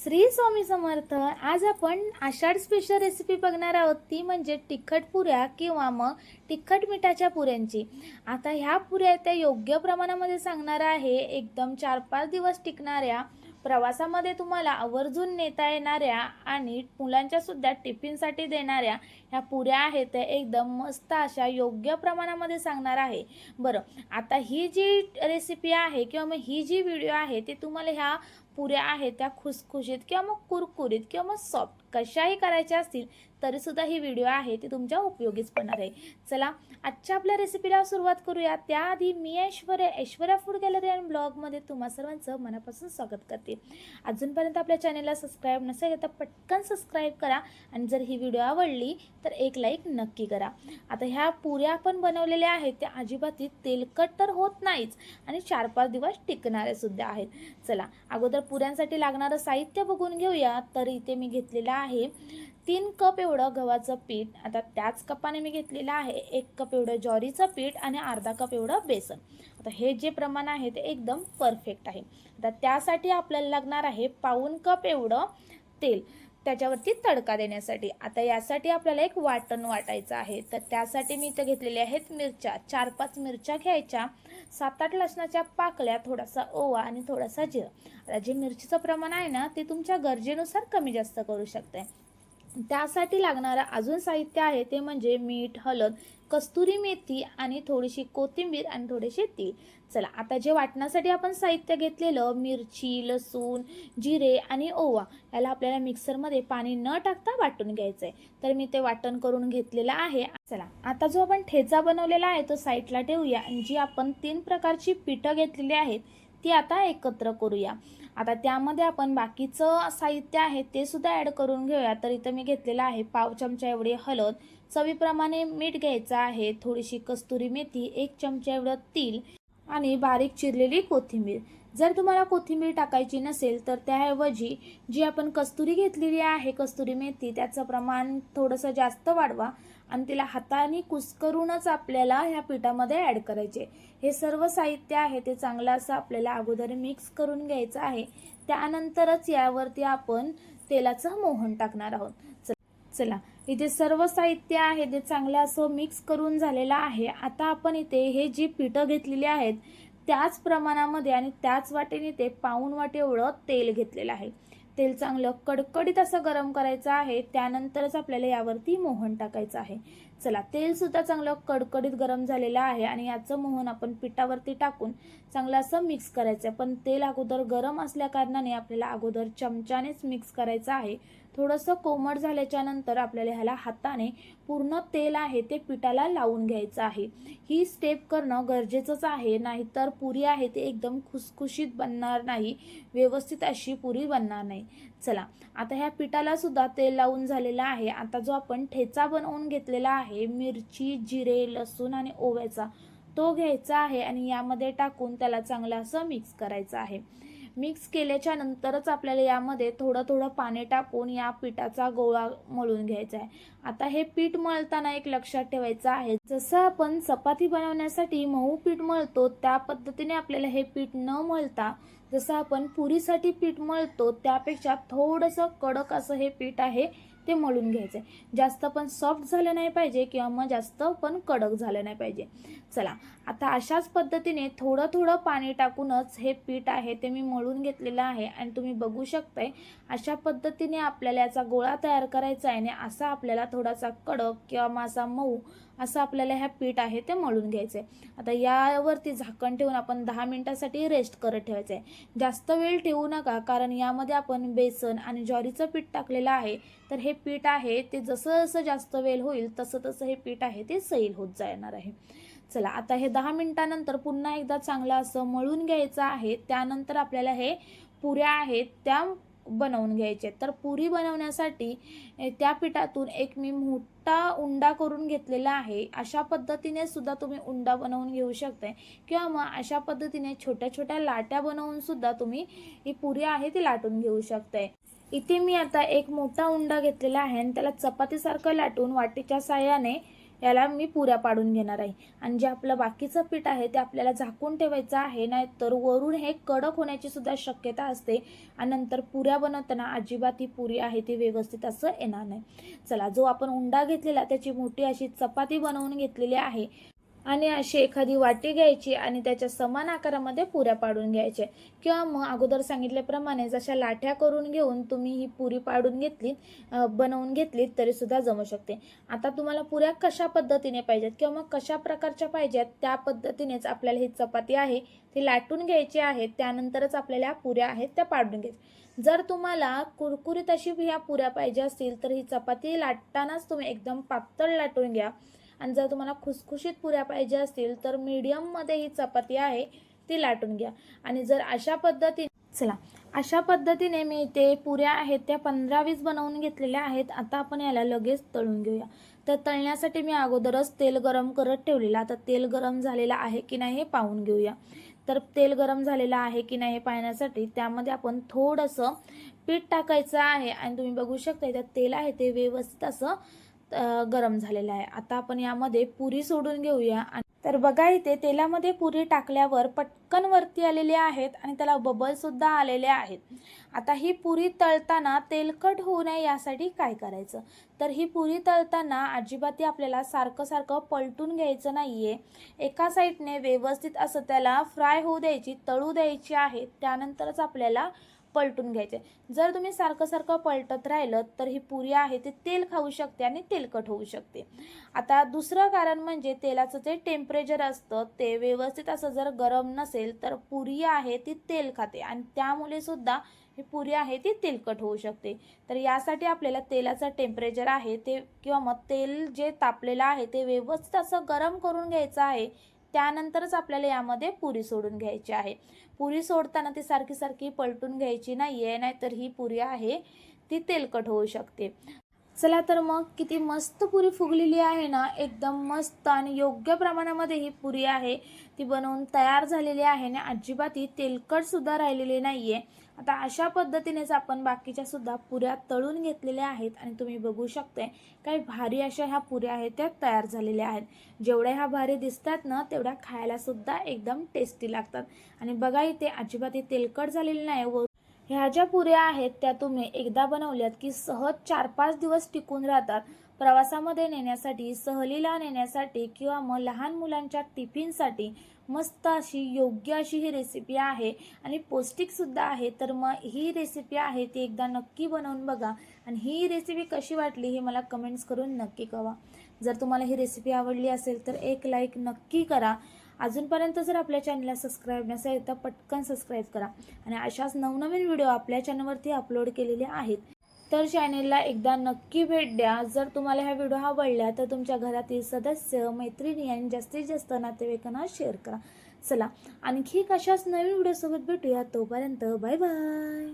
श्री स्वामी समर्थ आज आपण आषाढ special recipe बघणार आहोत. ती म्हणजे तिखट पुऱ्या किंवा मग तिखट मिठाच्या पुऱ्यांची. आता ह्या पुऱ्या त्या योग्य प्रमाणामध्ये सांगणार आहे. एकदम चार पाच दिवस टिकणाऱ्या प्रवासामध्ये तुम्हाला आवर्जून नेता येणाऱ्या आणि मुलांच्या सुद्धा टिफिनसाठी देणाऱ्या ह्या पुऱ्या आहेत त्या एकदम मस्त अशा योग्य प्रमाणामध्ये सांगणार आहे. बरं आता ही जी रेसिपी आहे किंवा मग ही जी व्हिडिओ आहे ती तुम्हाला ह्या पुऱ्या आहेत त्या खुसखुशीत किंवा मग कुरकुरीत किंवा मग सॉफ्ट कशाही करायच्या असतील तरीसुद्धा ही व्हिडिओ आहे ती तुमच्या उपयोगीच पडणार आहे. चला आजच्या आपल्या रेसिपीला सुरुवात करूया. त्याआधी मी ऐश्वर्या ऐश्वर्या फूड गॅलरी आणि ब्लॉगमध्ये तुम्हा सर्वांचं मनापासून स्वागत करते. अजूनपर्यंत आपल्या चॅनलला सबस्क्राईब नसेल तर पटकन सबस्क्राईब करा आणि जर ही व्हिडिओ आवडली तर एक लाईक नक्की करा. आता ह्या पुऱ्या आपण बनवलेल्या आहेत त्या अजिबात तेलकट तर होत नाहीच आणि चार पाच दिवस टिकणारे सुद्धा आहेत. चला अगोदर पुऱ्यांसाठी लागणारं साहित्य बघून घेऊया. तर इथे मी घेतलेलं आहे तीन कप एवढं गव्हाचं पीठ. आता त्याच कपाने मी घेतलेलं आहे एक कप एवढं ज्वारीचं पीठ आणि अर्धा कप एवढं बेसन. आता हे जे प्रमाण आहे ते एकदम परफेक्ट आहे. आता त्यासाठी आपल्याला लागणार आहे पाऊन कप एवढं तेल. त्याच्यावरती तडका देण्यासाठी. आता यासाठी आपल्याला एक वाटण वाटायचं आहे. तर त्यासाठी मी इथं घेतलेले आहेत मिरच्या. चार पाच मिरच्या घ्यायच्या. सात आठ लसणाच्या पाकल्या थोडासा ओवा आणि थोडासा जिरं. आता जे मिरचीचं प्रमाण आहे ना ते तुमच्या गरजेनुसार कमी जास्त करू शकते त्यासाठी लागणारं अजून साहित्य आहे ते म्हणजे मीठ हळद कस्तुरी मेथी आणि थोडीशी कोथिंबीर आणि थोडेसे तीळ. चला आता जे वाटण्यासाठी आपण साहित्य घेतलेलं मिरची लसूण जिरे आणि ओवा याला आपल्याला मिक्सरमध्ये पाणी न टाकता वाटून घ्यायचं आहे तर मी ते वाटण करून घेतलेलं आहे. चला आता जो आपण ठेचा बनवलेला आहे तो साईडला ठेवूया. आणि जी आपण तीन प्रकारची पिठं घेतलेली आहेत ती आता एकत्र करूया. आता त्यामध्ये आपण बाकीचं साहित्य आहे ते सुद्धा ॲड करून घेऊया. तर इथं मी घेतलेलं आहे पाव चमचा एवढी हळद चवीप्रमाणे मीठ घ्यायचं आहे थोडीशी कस्तुरी मेथी एक चमचा एवढं तील आणि बारीक चिरलेली कोथिंबीर. जर तुम्हाला कोथिंबीर टाकायची नसेल तर त्याऐवजी जी आपण कस्तुरी घेतलेली आहे कस्तुरी मेथी त्याचं प्रमाण थोडंसं जास्त वाढवा आणि तिला हाताने कुस्करूनच आपल्याला ह्या पिठामध्ये ॲड करायचे. हे सर्व साहित्य आहे ते चांगलं असं आपल्याला अगोदर मिक्स करून घ्यायचं आहे. त्यानंतरच यावरती आपण तेलाचं मोहन टाकणार आहोत. चला इथे सर्व साहित्य आहे ते चांगलं असं मिक्स करून झालेलं आहे. आता आपण इथे हे जी पिठं घेतलेली आहेत त्याच प्रमाणामध्ये आणि त्याच वाटेने ते पाऊन वाटे एवढं तेल घेतलेलं आहे. तेल चांगलं कडकडीत असं गरम करायचं आहे त्यानंतरच आपल्याला यावरती मोहन टाकायचं आहे. चला तेल सुद्धा चांगलं कडकडीत गरम झालेलं आहे आणि याचं मोहन आपण पिठावरती टाकून चांगलं असं मिक्स करायचं आहे पण तेल अगोदर गरम असल्या कारणाने आपल्याला अगोदर चमच्यानेच मिक्स करायचं आहे. थोडंसं कोमट झाल्याच्यानंतर आपल्याला ह्याला हाताने पूर्ण तेल आहे ते पिठाला लावून घ्यायचं आहे. ही स्टेप करणं गरजेचंच आहे नाहीतर पुरी आहे ते एकदम खुसखुशीत बनणार नाही. व्यवस्थित अशी पुरी बनणार नाही. चला आता ह्या पिठाला सुद्धा तेल लावून झालेलं आहे. आता जो आपण ठेचा बनवून घेतलेला आहे मिरची जिरे लसूण आणि ओव्याचा तो घ्यायचा आहे आणि यामध्ये टाकून त्याला चांगलं असं मिक्स करायचं आहे. मिक्स केल्याच्या नंतरच आपल्याला यामध्ये थोडं थोडं पाणी टाकून या पिठाचा गोळा मळून घ्यायचा आहे. आता हे पीठ मळताना एक लक्षात ठेवायचं आहे. जसं आपण चपाती बनवण्यासाठी मऊ पीठ मळतो त्या पद्धतीने आपल्याला हे पीठ न मळता जसं आपण पुरीसाठी पीठ मळतो त्यापेक्षा थोडंसं कडक असं हे पीठ आहे. ते मळून घ्यायचं. आहे जास्त पण सॉफ्ट झालं नाही पाहिजे किंवा मग जास्त पण कडक झालं नाही पाहिजे. चला आता अशाच पद्धतीने थोडं थोडं पाणी टाकूनच हे पीठ आहे ते मी मळून घेतलेलं आहे आणि तुम्ही बघू शकताय अशा पद्धतीने आपल्याला याचा गोळा तयार करायचा आहे आणि असा आपल्याला थोडासा कडक किंवा मासा मऊ असं आपल्याला ह्या पीठ आहे ते मळून घ्यायचं आहे आता यावरती झाकण ठेवून आपण दहा मिनिटासाठी रेस्ट करत ठेवायचं आहे जास्त वेळ ठेवू नका कारण यामध्ये आपण बेसन आणि ज्वारीचं पीठ टाकलेलं आहे. तर हे पीठ आहे ते जसं जसं जास्त वेल होईल तसं तसं हे पीठ आहे ते सैल होत जाणार आहे. चला आता हे दहा मिनिटानंतर पुन्हा एकदा चांगलं असं मळून घ्यायचं आहे. त्यानंतर आपल्याला हे पुऱ्या आहेत त्या बनवून घ्यायचे तर पुरी बनवण्यासाठी त्या पिठातून एक मी मोठा उंडा करून घेतलेला आहे. अशा पद्धतीने सुद्धा तुम्ही उंडा बनवून घेऊ शकताय. किंवा मग अशा पद्धतीने छोट्या छोट्या लाट्या बनवून सुद्धा तुम्ही ही पुरी आहे ती लाटून घेऊ शकताय. इथे मी आता एक मोठा उंडा घेतलेला आहे आणि त्याला चपातीसारखं लाटून वाटीच्या साह्याने याला मी पुऱ्या पाडून घेणार आहे. आणि जे आपलं बाकीचं पीठ आहे ते आपल्याला झाकून ठेवायचं आहे नाही तर वरून हे कडक होण्याची सुद्धा शक्यता असते आणि नंतर पुऱ्या बनवताना अजिबात ही पुरी आहे ती व्यवस्थित असं येणार नाही. चला जो आपण उंडा घेतलेला त्याची मोठी अशी चपाती बनवून घेतलेली आहे आणि अशी एखादी वाटी घ्यायची आणि त्याच्या समान आकारामध्ये पुऱ्या पाडून घ्यायच्या. किंवा मग अगोदर सांगितल्याप्रमाणे जशा लाठ्या करून घेऊन तुम्ही ही पुरी पाडून घेतली बनवून घेतलीत तरीसुद्धा जमू शकते. आता तुम्हाला पुऱ्या कशा पद्धतीने पाहिजेत किंवा मग कशा प्रकारच्या पाहिजेत त्या पद्धतीनेच आपल्याला ही चपाती आहे ती लाटून घ्यायची आहे त्यानंतरच आपल्याला पुऱ्या आहेत त्या पाडून घ्यायच्या. जर तुम्हाला कुरकुरीत अशी ह्या पुऱ्या पाहिजे असतील तर ही चपाती लाटतानाच तुम्ही एकदम पातळ लाटून घ्या. आणि जर तुम्हाला खुसखुशीत पुऱ्या पाहिजे असतील तर मीडियममध्ये ही चपाती आहे ती लाटून घ्या. आणि जर अशा पद्धतीने चला अशा पद्धतीने मी इथे पुऱ्या आहेत त्या पंधरा वीस बनवून घेतलेल्या आहेत. आता आपण याला लगेच तळून घेऊया. तर तळण्यासाठी मी अगोदरच तेल गरम करत ठेवलेलं आता तेल गरम झालेलं आहे की नाही हे पाहून घेऊया. तर तेल गरम झालेलं आहे की नाही हे पाहण्यासाठी त्यामध्ये आपण थोडंसं पीठ टाकायचं आहे. आणि तुम्ही बघू शकता त्यात तेल आहे ते व्यवस्थित असं गरम झालेला आहे. आता आपण यामध्ये पुरी सोडून घेऊया. तर बघा इथे तेलामध्ये पुरी टाकल्यावर पटकन वरती आलेले आहेत आणि त्याला बबलसुद्धा आलेले आहेत. आता ही पुरी तळताना तेलकट होऊ नये यासाठी काय करायचं? तर ही पुरी तळताना अजिबात आपल्याला सारखं सारखं पलटून घ्यायचं नाही आहे एका साईडने व्यवस्थित असं त्याला फ्राय होऊ द्यायची तळू द्यायची आहे त्यानंतरच आपल्याला पलटून घ्यायचे. जर तुम्ही सारखं सारखं पलटत राहिलं तर ही पुरी आहे ते तेल खाऊ शकते आणि तेलकट होऊ शकते. आता दुसरं कारण म्हणजे तेलाचं जे टेम्परेचर असतं ते व्यवस्थित असं जर गरम नसेल तर पुरी आहे ती तेल खाते आणि त्यामुळे सुद्धा ही पुरी आहे ती तेलकट होऊ शकते. तर यासाठी आपल्याला तेलाचं टेम्परेचर आहे ते किंवा मग तेल जे तापलेलं आहे ते व्यवस्थित असं गरम करून घ्यायचं आहे. त्यानंतरच आपल्याला यामध्ये पुरी सोडून घ्यायची आहे. पुरी सोडताना ती सारखी सारखी पलटून घ्यायची नाही आहे नाहीतर ही पुरी आहे ती तेलकट होऊ शकते. चला तर मग किती मस्त पुरी फुगलेली आहे ना. एकदम मस्त आणि योग्य प्रमाणामध्ये ही पुरी आहे. ती बनवून तयार झालेली आहे आणि अजिबात ही तेलकटसुद्धा राहिलेली नाही आहे आता अशा पद्धतीनेच आपण बाकीच्या सुद्धा पुऱ्या तळून घेतलेल्या आहेत आणि तुम्ही बघू शकताय काही भारी अशा ह्या पुऱ्या आहेत त्या तयार झालेल्या आहेत. जेवढ्या ह्या भारी दिसतात ना तेवढ्या खायला सुद्धा एकदम टेस्टी लागतात. आणि बघा इथे अजिबात ही तेलकट झालेली नाही व ह्या ज्या पुऱ्या आहेत त्या तुम्ही एकदा बनवल्यात की सहज चार पाच दिवस टिकून राहतात. प्रवासामध्ये नेण्यासाठी सहलीला नेण्यासाठी किंवा मग लहान मुलांच्या टिफिनसाठी मस्त अशी योग्य अशी ही रेसिपी आहे. आणि पौष्टिकसुद्धा आहे. तर मग ही रेसिपी आहे ती एकदा नक्की बनवून बघा. आणि ही रेसिपी कशी वाटली हे मला कमेंट्स करून नक्की कळवा. जर तुम्हाला ही रेसिपी आवडली असेल तर एक लाईक नक्की करा. अजूनपर्यंत जर आपल्या चॅनलला सबस्क्राईब नसेल तर पटकन सबस्क्राईब करा. आणि अशाच नवनवीन व्हिडिओ आपल्या चॅनलवरती अपलोड केलेले आहेत. तर चॅनेलला एकदा नक्की भेट द्या. जर तुम्हाला ह्या व्हिडिओ आवडल्या तर तुमच्या घरातील सदस्य मैत्रिणी आणि जास्तीत जास्त नातेवाईकांना शेअर करा. चला आणखी एक अशाच नवीन व्हिडिओसोबत भेटूया. तोपर्यंत बाय बाय.